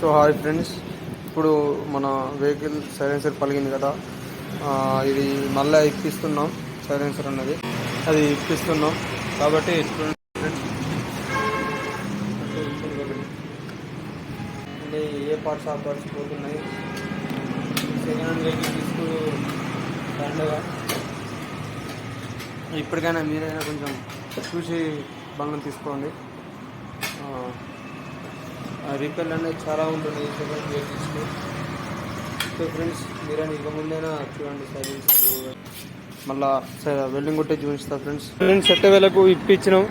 So hi friends. ఇప్పుడు మన vehicle silencer పలిగింది కదా. ఇది మళ్ళీ ఇప్పిస్తున్నాం. సైలెన్సర్ అన్నది. అది ఇప్పిస్తున్నాం. కాబట్టి అంటే ఏ పార్ట్స్ ఆ పార్ట్స్ పోతున్నాయి. సెకండ్ హ్యాండ్ వెహికల్ తీసుకు దండగా. ఇప్పటికైనా మీరైనా కొంచెం చూసి బంగం తీసుకోండి. రిపేర్ అనేది చాలా ఉంటుంది సెకండ్ వెహికల్స్లో సో ఫ్రెండ్స్ మీరైనా ఇక ముందైనా చూడండి సర్వీస్ మళ్ళా వెల్డింగ్ కొట్టే చూపిస్తా ఫ్రెండ్స్. ఫ్రెండ్స్ సెట్ వేలకు ఇప్పించినాం.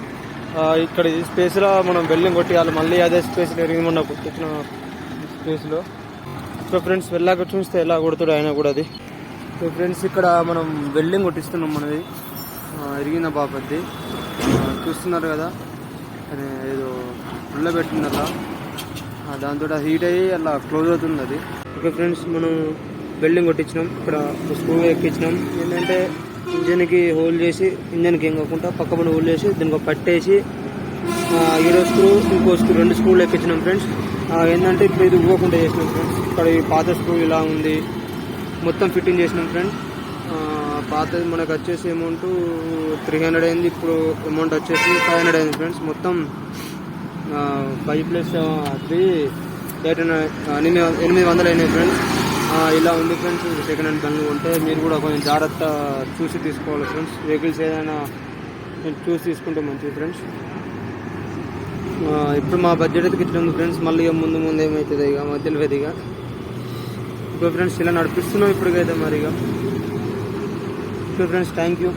ఇక్కడ ఈ స్పేస్లో మనం వెల్డింగ్ కొట్టేయాలి. మళ్ళీ అదే స్పేస్ ఎరిగి మొన్న కొట్టించిన స్పేస్లో సో ఫ్రెండ్స్ వెళ్ళాక చూస్తే ఎలా కొడుతాడు ఆయన కూడా అది. సో ఫ్రెండ్స్ ఇక్కడ మనం వెల్డింగ్ కొట్టిస్తున్నాం మనది. ఎరిగిన బాపద్ది. చూస్తున్నారు కదా? ఏదో ఉల్లబెట్టిన పెట్టింది దాంతో హీట్ అయ్యి అలా క్లోజ్ అవుతుంది అది. ఓకే ఫ్రెండ్స్ మనం వెల్డింగ్ కొట్టించినాం. ఇక్కడ స్క్రూ ఎక్కించినాం. ఏంటంటే ఇంజన్కి హోల్ చేసి ఇంజన్కి ఏం కాకుండా పక్క పని హోల్ చేసి దీనికి ఒక పట్టేసి ఈరో స్క్రూ ఇంకో స్క్రూ రెండు స్క్రూలు ఎక్కించినాం ఫ్రెండ్స్. ఏంటంటే ఇప్పుడు ఇది ఇవ్వకుండా చేసినాం ఫ్రెండ్స్. ఇక్కడ ఈ పాత స్క్రూ ఇలా ఉంది. మొత్తం ఫిట్టింగ్ చేసినాం ఫ్రెండ్స్. పాతది మనకు వచ్చేసి అమౌంట్ త్రీ హండ్రెడ్ అయింది. ఇప్పుడు అమౌంట్ వచ్చేసి ఫైవ్ హండ్రెడ్ అయింది ఫ్రెండ్స్. మొత్తం ఫైవ్ ప్లస్ త్రీ ఎయిట్ ఎనిమిది ఎనిమిది వందలు అయినాయి ఫ్రెండ్స్ ఇలా ఉంది ఫ్రెండ్స్ సెకండ్ హ్యాండ్ బండ్లు ఉంటే మీరు కూడా కొంచెం జాగ్రత్త చూసి తీసుకోవాలి ఫ్రెండ్స్ వెహికల్స్ ఏదైనా చూసి తీసుకుంటే మంచిది ఫ్రెండ్స్ ఇప్పుడు మా బడ్జెట్ అయితే ఇట్లా ఉంది ఫ్రెండ్స్ మళ్ళీ ఇక ముందు ముందు ఏమవుతుంది ఇక మాకు తెలియదు ఇక. ఇప్పుడు ఫ్రెండ్స్ ఇలా నడిపిస్తున్నాం ఇప్పటికైతే మరి ఇక. Okay friends thank you